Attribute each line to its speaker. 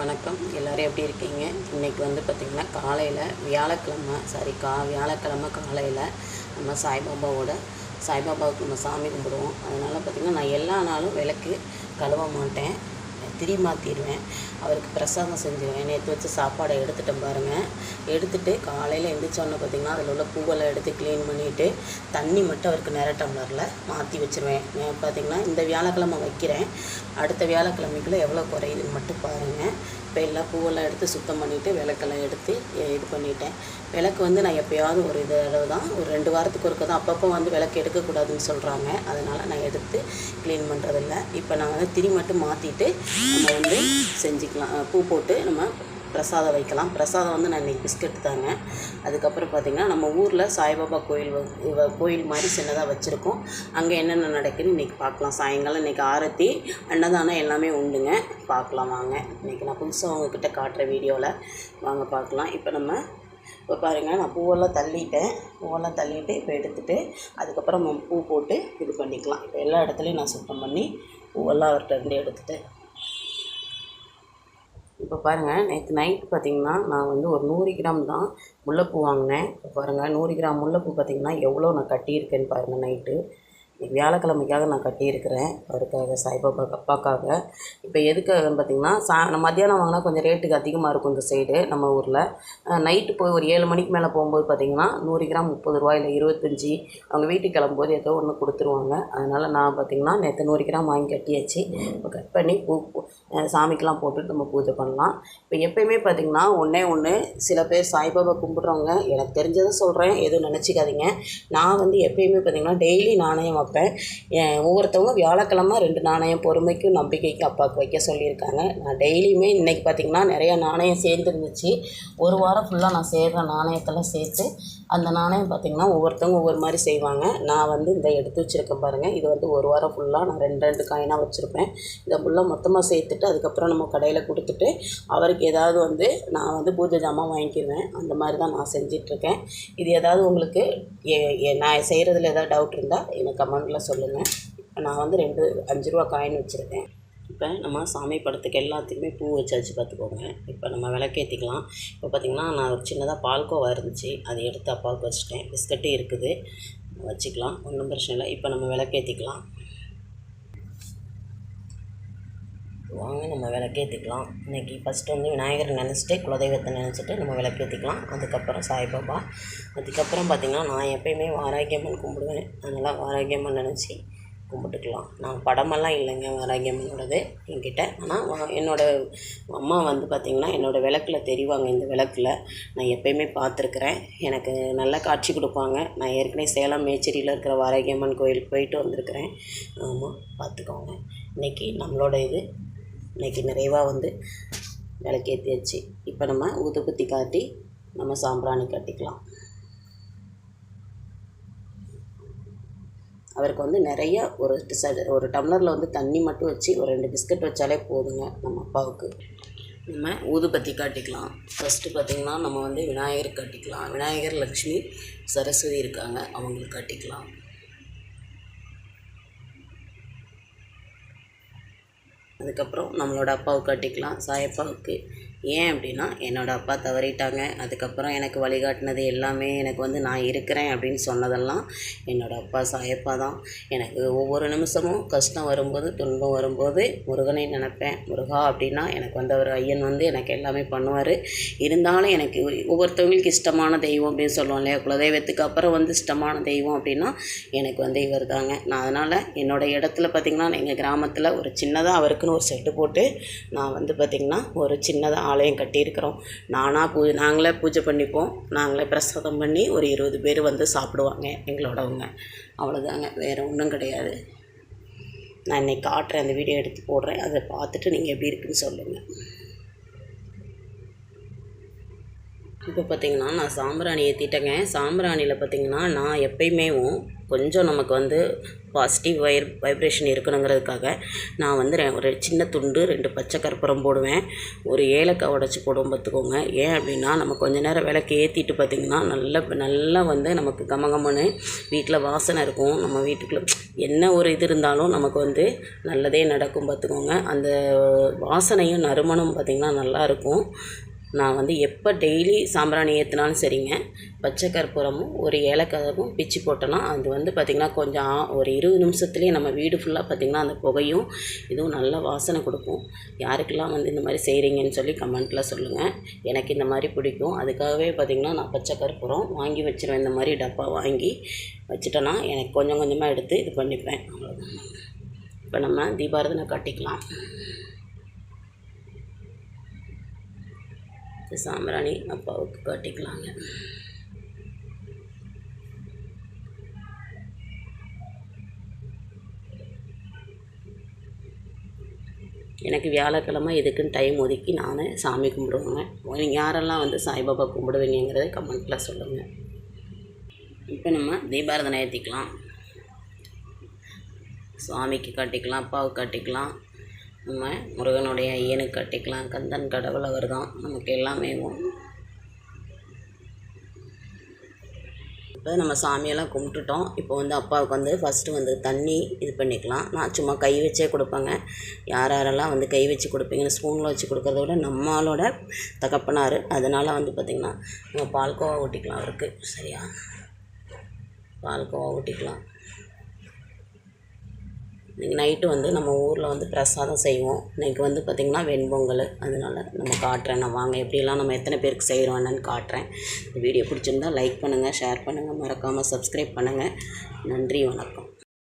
Speaker 1: வணக்கம். எல்லோரும் எப்படி இருக்கீங்க? இன்றைக்கி வந்து பார்த்திங்கன்னா காலையில் வியாழக்கிழமை சாரி கா வியாழக்கிழமை காலையில் நம்ம சாய்பாபாவோட சாய்பாபாவுக்கு நம்ம சாமி கும்பிடுவோம். அதனால் பார்த்திங்கன்னா நான் எல்லா நாளும் விளக்கு கழுவ மாட்டேன். திரி மாற்றிடுவேன் அவருக்கு பிரசாதம் செஞ்சுருவேன். நேற்று வச்சு சாப்பாடை எடுத்துட்டேன் பாருங்கள் எடுத்துகிட்டு காலையில் எழுந்திரிச்சோன்னே பார்த்திங்கன்னா அதில் உள்ள பூவெல்லாம் எடுத்து க்ளீன் பண்ணிவிட்டு தண்ணி மட்டும் அவருக்கு நிற டம்ளரில் மாற்றி வச்சுருவேன். பார்த்திங்கன்னா இந்த வியாழக்கிழமை வைக்கிறேன். அடுத்த வியாழக்கிழமைக்குள்ளே எவ்வளோ குறையுதுன்னு மட்டும் பாருங்கள் இப்போ எல்லா பூவெல்லாம் எடுத்து சுத்தம் பண்ணிவிட்டு விளக்கெல்லாம் எடுத்து இது பண்ணிட்டேன். விளக்கு வந்து நான் எப்போயாவது ஒரு இது அளவு தான் ஒரு ரெண்டு வாரத்துக்கு ஒருக்க தான். அப்பப்போ வந்து விளக்கு எடுக்கக்கூடாதுன்னு சொல்கிறாங்க அதனால் நான் எடுத்து க்ளீன் பண்ணுறதில்ல இப்போ நான் வந்து திரி மட்டும் மாற்றிட்டு நம்ம வந்து செஞ்சுக்கலாம். பூ போட்டு நம்ம பிரசாதம் வைக்கலாம். பிரசாதம் வந்து நான் இன்றைக்கி பிஸ்கெட் தாங்க. அதுக்கப்புறம் பார்த்திங்கன்னா நம்ம ஊரில் சாய்பாபா கோயில் வ- கோயில் மாதிரி சின்னதாக வச்சுருக்கோம். அங்கே என்னென்ன நடக்குதுன்னு இன்றைக்கி பார்க்கலாம் சாயங்காலம் இன்றைக்கி ஆரத்தி அன்னதானம் எல்லாமே உண்டுங்க. பார்க்கலாம் வாங்க. இன்றைக்கி நான் புதுசாக உங்ககிட்ட காட்டுற வீடியோவில் வாங்க பார்க்கலாம் இப்போ நம்ம இப்போ பாருங்கள் நான் பூவெல்லாம் தள்ளிட்டேன். பூவெல்லாம் தள்ளிட்டு இப்போ எடுத்துகிட்டு அதுக்கப்புறம் நம்ம பூ போட்டு இது பண்ணிக்கலாம். இப்போ எல்லா இடத்துலையும் நான் சுத்தம் பண்ணி பூவெல்லாம் அவர்கிட்ட இருந்து எடுத்துட்டேன். இப்போ பாருங்கள் நேற்று நைட் பார்த்தீங்கன்னா நான் வந்து ஒரு நூறு கிராம் தான் முல்லைப்பூ வாங்கினேன். இப்போ பாருங்கள் நூறு கிராம் முல்லைப்பூ பார்த்தீங்கன்னா எவ்வளோ நான் கட்டியிருக்கேன்னு பாருங்கள் நைட்டு வியாழக்கிழமைக்காக நான் கட்டியிருக்கிறேன். அவருக்காக சாய்பாபா அப்பாக்காக. இப்போ எதுக்காகன்னு பார்த்தீங்கன்னா சா மத்தியானம் வாங்கினா கொஞ்சம் ரேட்டுக்கு அதிகமாக இருக்கும் இந்த சைடு நம்ம ஊரில். நைட்டு போய் ஒரு ஏழு மணிக்கு மேலே போகும்போது பார்த்தீங்கன்னா நூறு கிராம் முப்பது ரூபா இல்லை இருபத்தஞ்சி அவங்க வீட்டுக்கு கிளம்பும்போது ஏதோ ஒன்று கொடுத்துருவாங்க. அதனால் நான் பார்த்தீங்கன்னா நேற்று நூறு கிராம் வாங்கி கட்டியாச்சு. இப்போ கட் பண்ணி பூ சாமிக்கெலாம் போட்டுட்டு நம்ம பூஜை பண்ணலாம். இப்போ எப்பயுமே பார்த்தீங்கன்னா ஒன்றே ஒன்று சில பேர் சாய்பாபா கும்பிட்றவங்க எனக்கு தெரிஞ்சதை சொல்கிறேன் எதுவும் நினச்சிக்காதீங்க. நான் வந்து எப்பயுமே பார்த்தீங்கன்னா டெய்லி நாணயம் வைப்பேன் ஒவ்வொருத்தவங்க வியாழக்கிழமை ரெண்டு நாணயம் பொறுமைக்கும் நம்பிக்கைக்கு அப்பாவுக்கு வைக்க சொல்லியிருக்காங்க. நான் டெய்லியுமே இன்றைக்கி பார்த்தீங்கன்னா நிறையா நாணயம் சேர்ந்துருந்துச்சு. ஒரு வாரம் ஃபுல்லாக நான் சேர்கிற நாணயத்தெல்லாம் சேர்த்து அந்த நாணயம் பார்த்திங்கன்னா ஒவ்வொருத்தவங்க ஒவ்வொரு மாதிரி செய்வாங்க. நான் வந்து இந்த எடுத்து வச்சுருக்கேன் பாருங்கள் இது வந்து ஒரு வாரம் ஃபுல்லாக நான் ரெண்டு ரெண்டு காயினாக வச்சுருப்பேன். இதை ஃபுல்லாக மொத்தமாக சேர்த்துட்டு அதுக்கப்புறம் நம்ம கடையில் கொடுத்துட்டு அவருக்கு ஏதாவது வந்து நான் வந்து பூஜை ஜாமான் வாங்கிக்குவேன் அந்த மாதிரி தான் நான் செஞ்சிட்ருக்கேன். இது ஏதாவது உங்களுக்கு நான் செய்கிறதுல ஏதாவது டவுட் இருந்தால் எனக்கு கமெண்ட்டில் சொல்லுங்கள் நான் வந்து ரெண்டு அஞ்சு ரூபா காயின் வச்சுருக்கேன். இப்போ நம்ம சாமி படத்துக்கு எல்லாத்துக்குமே பூ வச்சாச்சு பார்த்துக்கோங்க இப்போ நம்ம விளக்கேற்றிக்கலாம் இப்போ பார்த்திங்கன்னா நான் ஒரு சின்னதாக பால்கோவா இருந்துச்சு. அதை எடுத்து அப்பாவுக்கு வச்சுட்டேன். பிஸ்கட்டும் இருக்குது. வச்சுக்கலாம். ஒன்றும் பிரச்சனை இல்லை. இப்போ நம்ம விளக்கேற்றிக்கலாம் வாங்க நம்ம விளக்கேற்றிக்கலாம் இன்றைக்கி ஃபஸ்ட்டு வந்து விநாயகரை நினச்சிட்டு குலதெய்வத்தை நினச்சிட்டு நம்ம விளக்கேற்றிக்கலாம் அதுக்கப்புறம் சாய்பாபா. அதுக்கப்புறம் பார்த்திங்கன்னா நான் எப்பயுமே வாராகியம்மன் கும்பிடுவேன். அதனால் வாராகியம்மன் நினச்சி கும்பிட்டுக்கலாம். நான் படமெல்லாம் இல்லைங்க வாராகியம்மனோடது என்கிட்ட. ஆனால் வா- என்னோட அம்மா வந்து பார்த்திங்கன்னா என்னோடய விளக்கில் தெரிவாங்க இந்த விளக்கில். நான் எப்பயுமே பார்த்துருக்குறேன் எனக்கு நல்ல காட்சி கொடுப்பாங்க. நான் ஏற்கனவே சேலம் மேச்சேரியில் இருக்கிற வாராகியம்மன் கோயிலுக்கு போயிட்டு வந்திருக்கிறேன். ஆமாம் பார்த்துக்கோங்க இன்றைக்கி நம்மளோட இது இன்றைக்கி நிறைவாக வந்து விளக்கேற்றியாச்சு இப்போ நம்ம ஊதுபத்தி காட்டி நம்ம சாம்பிராணி கட்டிக்கலாம். அவருக்கு வந்து நிறைய ஒரு ச- ஒரு டம்ளரில் வந்து தண்ணி மட்டும் வச்சு ஒரு ரெண்டு பிஸ்கட் வச்சாலே போதுங்க நம்ம அப்பாவுக்கு. நம்ம ஊதுபத்தி காட்டிக்கலாம். ஃபஸ்ட்டு பார்த்திங்கன்னா நம்ம வந்து விநாயகர் காட்டிக்கலாம். விநாயகர் லக்ஷ்மி சரஸ்வதி இருக்காங்க. அவங்களுக்கு காட்டிக்கலாம். அதுக்கப்புறம் நம்மளோட அப்பாவுக்கு கட்டிக்கலாம் சாயப்பாவுக்கு ஏன் அப்படின்னா என்னோடய அப்பா தவறிட்டாங்க. அதுக்கப்புறம் எனக்கு வழிகாட்டினது எல்லாமே எனக்கு வந்து நான் இருக்கிறேன் அப்படின்னு சொன்னதெல்லாம் என்னோடய அப்பா சாயப்பா தான். எனக்கு ஒவ்வொரு நிமிஷமும் கஷ்டம் வரும்போது துன்பம் வரும்போது முருகனை நினைப்பேன். முருகா அப்படின்னா எனக்கு வந்து அவர் ஐயன் வந்து எனக்கு எல்லாமே பண்ணுவார். இருந்தாலும் எனக்கு ஒவ்வொருத்தவங்களுக்கு இஷ்டமான தெய்வம் அப்படின்னு சொல்லுவோம் இல்லையா? குலதெய்வத்துக்கு அப்புறம் வந்து இஷ்டமான தெய்வம் அப்படின்னா எனக்கு வந்து இவர் தாங்க. நான் அதனால் என்னோடய இடத்துல பார்த்திங்கன்னா எங்கள் கிராமத்தில் ஒரு சின்னதாக அவருக்குன்னு ஒரு செட்டு போட்டு நான் வந்து பார்த்திங்கன்னா ஒரு சின்னதாக ஆலயம் கட்டியிருக்கிறோம். நானாக பூ நாங்களே பூஜை பண்ணிப்போம். நாங்களே பிரசாதம் பண்ணி ஒரு இருபது பேர் வந்து சாப்பிடுவாங்க எங்களோடவங்க. அவ்வளோதாங்க வேறு ஒன்றும் கிடையாது. நான் இன்னைக்கு காட்டுறேன் அந்த வீடியோ எடுத்து போடுறேன். அதை பார்த்துட்டு நீங்கள் எப்படி இருக்குன்னு சொல்லுங்கள் இப்போ பார்த்திங்கன்னா நான் சாம்பிராணி ஏற்றிட்டேங்க சாம்பிராணியில் பார்த்திங்கன்னா நான் எப்பயுமேவும் கொஞ்சம் நமக்கு வந்து பாசிட்டிவ் வைர் வைப்ரேஷன் இருக்கணுங்கிறதுக்காக நான் வந்து ரெ- ஒரு சின்ன துண்டு ரெண்டு பச்சை கற்பூரம் போடுவேன். ஒரு ஏலக்காய் உடச்சி போடுவோம் பார்த்துக்கோங்க. ஏன் அப்படின்னா நம்ம கொஞ்ச நேரம் விளக்கு ஏற்றிட்டு பார்த்திங்கன்னா நல்ல நல்லா வந்து நமக்கு கமகமனு வீட்டில் வாசனை இருக்கும். நம்ம வீட்டுக்குள்ளே என்ன ஒரு இது இருந்தாலும் நமக்கு வந்து நல்லதே நடக்கும் பார்த்துக்கோங்க. அந்த வாசனையும் நறுமணம் பார்த்திங்கன்னா நல்லாயிருக்கும் நான் வந்து எப்போ டெய்லி சாம்பிராணி ஏற்றினாலும் சரிங்க. பச்சை கற்பூரமும் ஒரு ஏலக்காவும் பிச்சு போட்டோன்னா அது வந்து பார்த்திங்கன்னா கொஞ்சம் ஒரு இருபது நிமிஷத்துலேயே நம்ம வீடு ஃபுல்லாக பார்த்திங்கன்னா அந்த புகையும் இதுவும் நல்ல வாசனை கொடுக்கும். யாருக்கெல்லாம் வந்து இந்த மாதிரி செய்கிறீங்கன்னு சொல்லி கமெண்ட்டில் சொல்லுங்கள் எனக்கு இந்த மாதிரி பிடிக்கும். அதுக்காகவே பார்த்திங்கன்னா நான் பச்சை கற்பூரம் வாங்கி வச்சிருவேன். இந்த மாதிரி டப்பா வாங்கி வச்சுட்டேன்னா எனக்கு கொஞ்சம் கொஞ்சமாக எடுத்து இது பண்ணிப்பேன். அவ்வளோதான் இப்போ நம்ம தீபாரதனை கட்டிக்கலாம். இந்த சாம்பிராணி அப்பாவுக்கு காட்டிக்கலாங்க. எனக்கு வியாழக்கிழமை இதுக்குன்னு டைம் ஒதுக்கி நான் சாமி கும்பிடுவேங்க. நீங்கள் யாரெல்லாம் வந்து சாய்பாபா கும்பிடுவீங்கிறத கமெண்ட்டில் சொல்லுங்கள் இப்போ நம்ம தீபாரதனை ஏற்றிக்கலாம் சுவாமிக்கு காட்டிக்கலாம் அப்பாவுக்கு காட்டிக்கலாம். நம்ம முருகனுடைய ஐயனுக்கு கட்டிக்கலாம். கந்தன் கடவுள் அவர் தான் நமக்கு எல்லாமே இப்போ நம்ம சாமியெல்லாம் கும்பிட்டுட்டோம். இப்போ வந்து அப்பாவுக்கு வந்து ஃபஸ்ட்டு வந்து தண்ணி இது பண்ணிக்கலாம். நான் சும்மா கை வச்சே கொடுப்பேங்க. யார் யாரெல்லாம் வந்து கை வச்சு கொடுப்பீங்கன்னு ஸ்பூனில் வச்சு கொடுக்கறத விட நம்மளோட தகப்பனார். அதனால் வந்து பார்த்திங்கன்னா நம்ம பால்கோவா ஊட்டிக்கலாம் அவருக்கு. சரியா? பால்கோவா ஊட்டிக்கலாம். இன்றைக்கி நைட்டு வந்து நம்ம ஊரில் வந்து பிரசாதம் செய்வோம். இன்னைக்கு வந்து பார்த்திங்கன்னா வெண்பொங்கல். அதனால் நம்ம காட்டுறேன். நான் வாங்க எப்படிலாம் நம்ம எத்தனை பேருக்கு செய்கிறோம் என்னன்னு காட்டுறேன். வீடியோ பிடிச்சிருந்தா லைக் பண்ணுங்கள் ஷேர் பண்ணுங்கள் மறக்காமல் சப்ஸ்கிரைப் பண்ணுங்கள் நன்றி வணக்கம்.